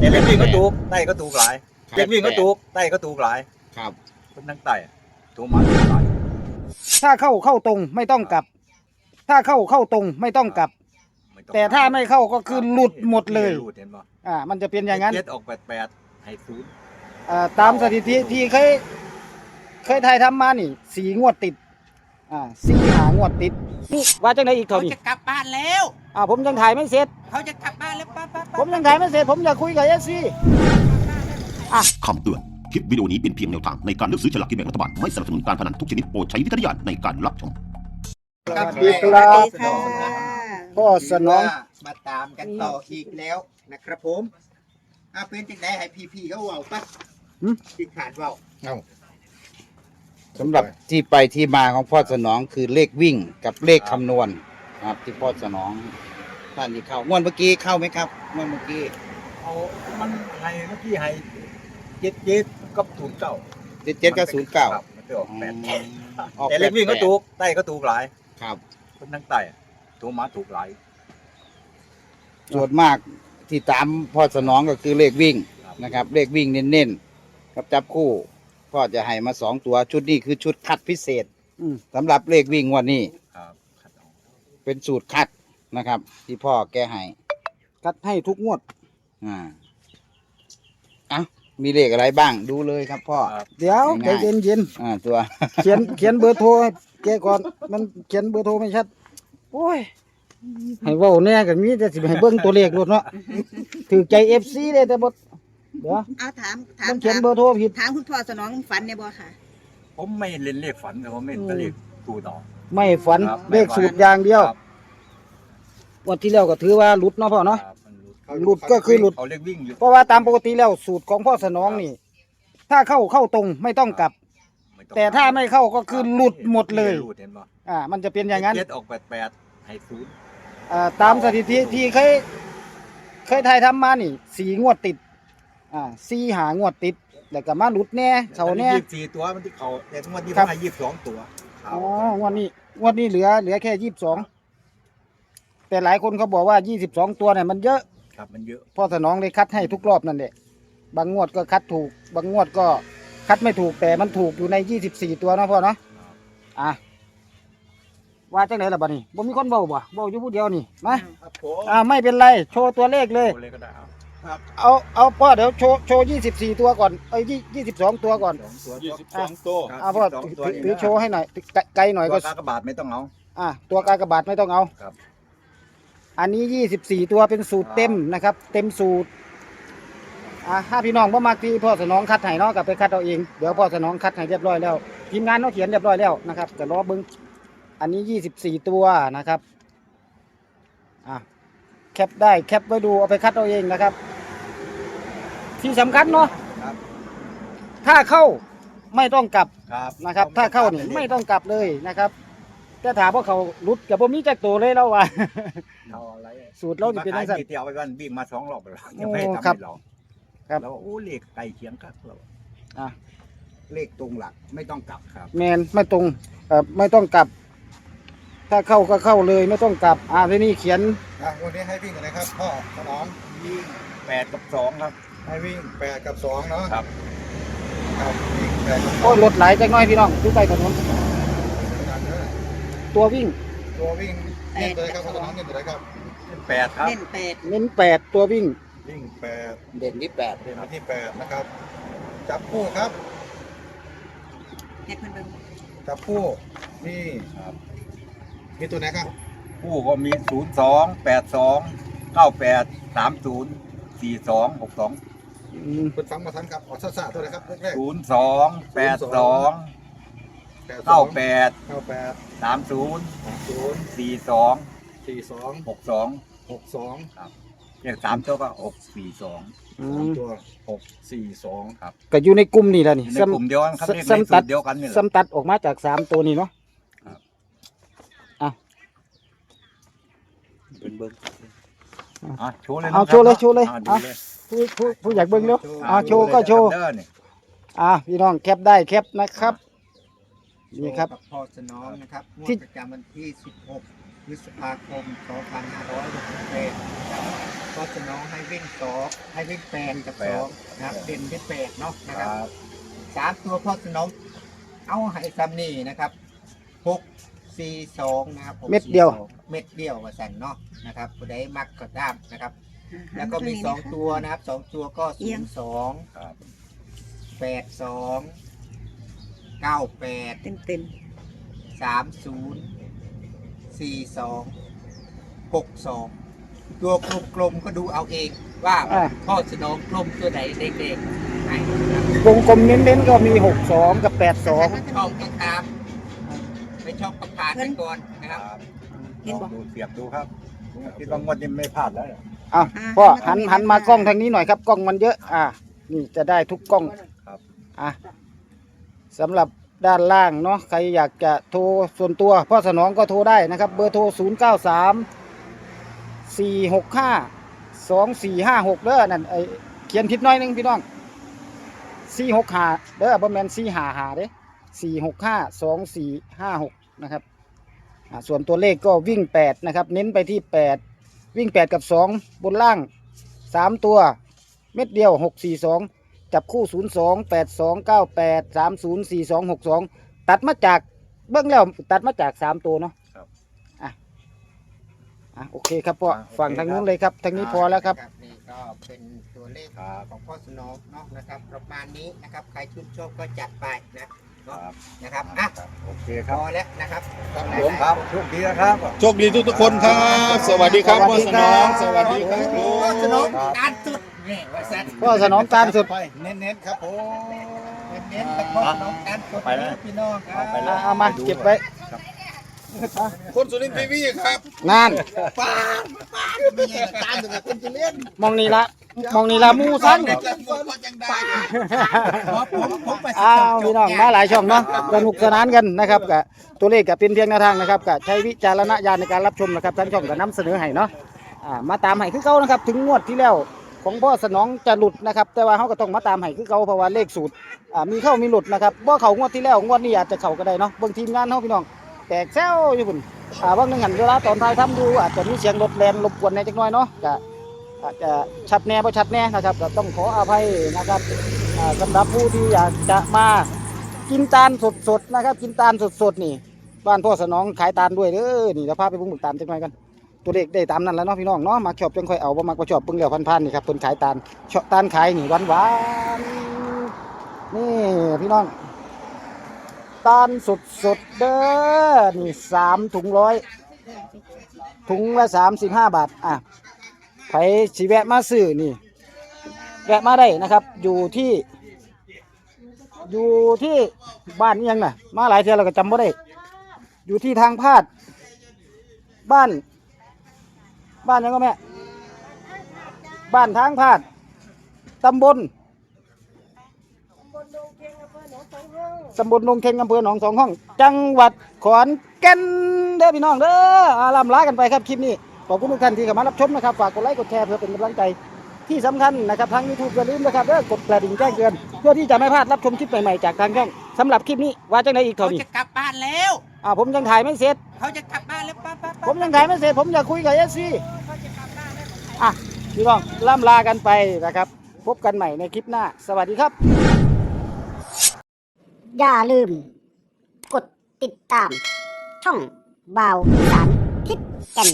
เด็กวิ่งก็ตูกใต้ก็ตูกหลายเด็กวิ่งก็ตูกใต้ก็ตูกหลายครับคนทั้งใต้ถูกมาถูกหลายถ้าเข้าเข้าตรงไม่ต้องกลับ ถ้าเข้าเข้าตรงไม่ต้องกลับ ไม่องแต่ถ้าไม่เข้าก็คือหลุดหมดเลยหลุดเห็นป่ะอ่ามันจะเป็นอย่างนั้นเจ็ดออกแปดแปดให้ศูนย์อ่าตามสถิติที่เคยเคยถ่ายทำมานี่สี่งวดติดอ่าสี่หางวดติดนี่ว่าจังไดอีกเขาเท่านี้จะกลับบ้านแล้ว อ่าผมยังถ่ายไม่เสร็จ เขาจะกลับบ้าน แล้วป้าป้าป้าผมยังถ่ายไม่เสร็จผมอยากคุยกับเอฟซีคำเตือน คลิปวิดีโอนี้เป็นเพียงแนวทาง ในการเลือกซื้อฉลากกินแบ่งรัฐบาล ไม่สนับสนุนการพนันทุกชนิดโปรดใช้วิจารณญาณในการรับชม สวัสดีครับค่ะพ่อสนองมาตามกันต่ออีกแล้วนะครับผมอาเป็นจังไดให้พี่ๆเขาเว้าปะหืมที่ขาดเว้าสำหรับที่ไปที่มาของพ่อสนองคือเลขวิ่งกับเลขคำนวณครับที่พ่อสนอง ท่านที่เข้างวดเมื่อกี้เข้าไหมครับงวดเมื่อกี้เอามันให้เมื่อกี้ให้เจ็ดเจ็ดกับศูนย์เก้าเจ็ดเจ็ดกับศูนย์เก้าครับมันจะออกแปดออกแต่เล็กวิ่งก็แปดตูกใต้ก็ตูกหลายครับคนทั้งใต้ถูกมาถูกหลายส่วนมากที่ตามพ่อสนองก็คือเลขวิ่งครับนะครับ เลขวิ่งเน้นๆกับจับคู่พ่อจะให้มาสองตัวชุดนี้คือชุดคัดพิเศษอืมสำหรับเลขวิ่งงวันนี้ครับคัดเอาเป็นสูตรคัด นะครับ ที่พ่อแก้ให้กัดให้ทุกงวด อ่าอะมีเลขอะไรบ้างดูเลยครับพ่อครับเดี๋ยวใจง่าย เย็นเย็นอ่าตัวๆเขียนเขียนเบอร์โทรให้แกก่อนมันเขียนเบอร์โทรไม่ชัดโอ้ยให้เว้าแน่กันมีแต่สิให้เบิ่งตัวเลขรถเนาะถือใจเอฟซีเลยแต่บ่เดี๋ยวเอาถามถามมันเขียนถามเบอร์โทรผิด ถามคุณพ่อสนองฝันเนี่ยบ่ค่ะ ผมไม่เล่นเลขฝันครับผมไม่เล่นเลขตูต่อ ไม่ฝันครับเลขสูตรอย่างเดียว ครับ วันที่แล้วก็ถือว่าหลุดเนาะพ่อเนาะ ครับมันหลุดหลุดก็คือหลุด เขาเลขวิ่งอยู่เพราะว่าตามปกติแล้วสูตรของพ่อสนองนี่ ถ้าเข้าเข้าตรงไม่ต้องกลับ ไม่องแต่ถ้าไม่เข้าก็คือหลุดหมดเลยหลุดเห็นป่ะอ่า มันจะเป็นอย่างนั้น เจ็ดออกแปดแปดให้ศูนย์อ่าตามสถิติที่เคยเคยถ่ายทำมานี่สี่งวดติด อ่าสี่หางวดติดแล้วก็มาหลุดแน่เขาแน่ยี่สิบสี่ตัวมันที่เขาแต่งวดนี้ครัเขาบให้ยี่สิบสองตัวอ๋องวดนี้งวดนี้เหลือเหลือแค่ยี่สิบสอง แต่หลายคนเขาบอกว่ายี่สิบสองตัวเนี่ยมันเยอะ ครับมันเยอะ พ่อสนองเลยคัดให้ทุกรอบนั่นแหละ บางงวดก็คัดถูก บางงวดก็คัดไม่ถูกแต่มันถูกอยู่ในยี่สิบสี่ตัวเนาะพ่อเนาะ อะ ว่าจังไหนล่ะบัดนี้บ่มีคนเบาบ่เบาอยู่ผู้เดียวนี่มาครับผมอ่าไม่เป็นไร โชว์ตัวเลขเลยโทรเลยก็ได้เอาเอาเอาพ่อเดี๋ยวโชว์โชว์ยี่สิบสี่ตัวก่อน เอ้ยยี่สิบสองตัวก่อน สองตัวยี่สิบสองตัวครับอ่าพ่อสองถือตัวถือนี่ถือโชว์ให้หน่อยไกลไกลหน่อยตัก็วกากบาทไม่ต้องเอา อ่าตัวกากบาทไม่ต้องเอา ครับ อันนี้ยี่สิบสี่ตัวเป็นสูตรเต็มนะครับ เต็มสูตรอ่าถ้าพี่น้องบ่มากที่พ่อสนองคัดให้เนาะกับไปคัดเอาเองเดี๋ยวพ่อสนองคัดให้เรียบร้อยแล้วทีมงานเขาเขียนเรียบร้อยแล้วนะครับก็รอเบิ้งอันนี้ยี่สิบสี่ตัวนะครับอะแคปได้แคปไว้ดูเอาไปคัดเอาเองนะครับ ที่สำคัญเนาะครับ ถ้าเข้าไม่ต้องกลับครับนะครับ ถ้าเข้านี่ไม่ต้องกลับเลยนะครับ แต่ถามว่าเขารุดกับผมมีจักตัวเลยแล้วว่า เอาอะไรสูตรเรานี่เป็นจังซั่นมาขายมีเตียวไปวันวิ่งมาสองรอบแล้วยังโอ้ไม่ให้ทำครับให้เราครับ แล้วโอ้เลขไก่เคียงครับเราเลขตรงหลักไม่ต้องกลับครับแมนไม่ตรงเอ่อไม่ต้องกลับ ถ้าเข้าก็เข้าเลยไม่ต้องกลับอ่าที่นี่เขียนอะวันนี้ให้วิ่งอะไรครับพ่อสนองวิ่งแปดกับสองครับ ให้วิ่งแปดกับสองเนาะครับ ครับวิ่งแปดกับสอโอ้งยรถไหลายจักหน้อยพี่น้องดูไปถนนกันเด้อ ตัววิ่ง ตัววิ่งเน้นเลยครับพ่อสนองเน้นเลยครับแปดครับเล่นแปดเน้นแปดตัววิ่ง วิ่งแปดเด่นที่แปดเด่นมาที่แปดนะครับ จับคู่ครับให้เพิ่นเบิ่งจับคู่นี่ครับ มีตัวไหนครับผู้ก็มีศูนย์สองแปดสองเก้าแปดสามศูนย์สี่สองหกสองอืมเปิดฟังมาทันครับออกซ่าๆตัวไหนครับแรกศูนย์สองแปดสองๆ แปดสอเก้างแปดเก้าแปดสามศูนย์สองศูนย์สี่สองสี่สองหกสองหกสองเลขสามตัวก็หกสี่สองอืสามมตัวหกสี่สองก็อยู่ในกลุ่มนี่แหละนี่ในซ้ กลุ่มเดียวกันครับเลขซ้ำในตัสูดตรเดียวกันนี่แหำละ ซ้ำตัดออกมาจากสามตัวนี้เนาะครับ อะอะโชว์เลยเอานะครับโชว์เลยโชว์เลยอะดูเอาเลยผู้ผู้ผู้อยากเบิ่งเนาะ อะอ่าโชว์ก็โชว์เด้อนี่อ่าพี่น้องแคปได้แคปนะครับ นี่ครับกับพ่อสนองนะครับงวดที่ประจำวันที่สิบหกพฤษภาคม 2568ก็จะน้องให้วิ่งสองให้วิ่งแปดกับสองนะครับเด่นที่แปดเนาะนะคครับรับสามตัวพ่อสนองเอาให้ซัมนี่นะครับหกสี่สองนะครับ642เม็ดเดียว เม็ดเดียวว่าสันเนาะนะครับผู้ใดมักก็ตามนะครับ แล้วก็มีสองตัวนะครับสองตัวก็ศูนย์สองครับแปดสอง เก้าแปดเต็มเต็มสามศูนย์สี่สองหกสองตัวกลมๆก็ดูเอาเองว่าอ่า พ่อสนองกลมตัวไหนเด็กๆให้นะครับวงกลมเน้นๆก็มี 62 กับ 82 ชอบก็ตามไม่ชอบประกาศไปก่อนนะครับลองดูเสียบดูครับคิดว่างวดนี้ไม่พลาดแล้ว อะพ่อหันหันมากล้องทางนี้หน่อยครับ กล้องมันเยอะ อะนี่จะได้ทุกกล้องครับ อะ สำหรับด้านล่างเนาะใครอยากจะโทรส่วนตัวพ่อสนองก็โทรได้นะครับ เบอร์โทร 0 9 3 4 6 5 2 4 5 6เด้อนั่นไอเขียนผิดน้อยนึงพี่น้อง 4 6 5เด้อบ่แมน4 5 5เด้4 6 5 2 4 5 6นะครับส่วนตัวเลขก็วิ่ง 8 นะครับ เน้นไปที่ 8 วิ่ง 8 กับ 2 บนล่าง 3 ตัว เม็ดเดียว 6 4 2 จับคู่ 0 2 8 2 9 8 3 0 4 2 6 2 ตัดมาจากเบื้องแล้วตัดมาจาก 3 ตัวเนาะครับอะอะโอเคครับพ่ออะโอเค ฝั่งทางนู้นเลยครับทางนี้พอแล้วครับ นี่ก็เป็นตัวเลขครับ ของพ่อสนองเนาะนะครับ ประมาณนี้นะครับ ใครชื่นชอบก็จัดไปนะคเนาะรับนะครับอะครับโอเคคพรับอแล้วนะครับผมครับโชคดีนะครับ โชคดีทุกๆคนครับ สวัสดีครับสวัพ่อสดีสคนรัอบงสวัสดีครับพ่อสนองการสุด นี่ว่าแซ่พ่อสนองการสุด เน้นๆครับผมเน้นๆแต่พ่อสนองการสุดไปเลยพี่น้องครับไปเลอะยเอามาเก็บไว้คนสุรินทร์ทีวีครับนั่นป้าป้าไม่ใช่การสุดแต่คุณจะเล่นมองนี่ละมองนี่ละหมูสั่งผมผมไปอ้าวพี่น้องมาหลายช่องเนาะสนุกสนานกันนะครับกับตัวเลขกับเป็นเพียงแนวทางนะครับกับใช้วิจารณญาณในการรับชมนะครับท่านช่องก็นำเสนอให้เนาะอ่ามาตามให้คือเก่านะครับ ถึงงวดที่แล้ว ของพ่อสนองจะหลุดนะครับ แต่ว่าเขาก็ต้องมาตามให้คือเก่าเพราะว่าเลขสูตรอ่ามีเข้ามีหลุดนะครับบ่เขางวดที่แล้วงวดนี้อาจจะเขาก็ได้เนาะเบิ่งทีมงานเฮาพี่น้องแตกแซวอยู่พุ่นอ่าบางหนึงหันเวลาตอนท้ายทำดูอาจจะมีเสียงรถแลนรบกวนในจักหน่อยเนาะก็อาจจะชัดแน่บ่ชัดแน่นะครับก็ต้องขออภัยนะครับอ่าสำหรับผู้ที่อยากจะมากินตาลสดๆนะครับ กินตาลสดๆนี่บ้านพ่อสนองขายตาลด้วยเด้อนี่เดี๋ยวพาไปบุ้งบึกตาลจังหน่อยกัน ตัวเลขได้ตามนั้นแล้วเนาะพี่น้องเนาะมาชอบจังค่อยเอาบ่มักบ่ชอบเบิ่งแล้วพันๆนี่ครับเพิ่นขายตาลชอบตาลขายนี่หวานๆนี่พี่น้องตาลสดๆเด้อนี่สามถุงร้อยถุงละสามสิบห้าบาทอะไผสิแวะมาซื้อนี่แวะมาได้นะครับ อยู่ที่ อยู่ที่บ้านนี่ยังน่ะ มาหลายเที่ยเราก็จำไม่ได้ อยู่ที่ทางพาด บ้าน บ้านยังก็แม่ บ้านทางพาดตำบลตำบลนงเค็งอำเภอหนองสองห้อง จังหวัดขอนแก่นเด้อพี่น้องเด้ออาลำลากันไปครับคลิปนี้ ขอบคุณทุกท่านที่เข้ามารับชมนะครับ ฝากกดไลค์กดแชร์เพื่อเป็นกำลังใจ ที่สำคัญนะครับทางยูทูบอย่าลืมนะครับเด้อกดกระดิ่งแจ้งเตือนเพื่อที่จะไม่พลาดรับชมคลิปใหม่ๆจากทางช่องสำหรับคลิปนี้ว่าจังไดอีกเท่าเขานี้จะกลับบ้านแล้ว อ่าผมยังถ่ายไม่เสร็จ เขาจะกลับบ้านแล้วป้าป้าผมยังถ่ายไม่เสร็จผมอยากคุยกับเอสซี อะพี่น้องล่ำลากันไปนะครับ พบกันใหม่ในคลิปหน้า สวัสดีครับ อย่าลืม กดติดตาม ช่องบาวสารทิศแก่น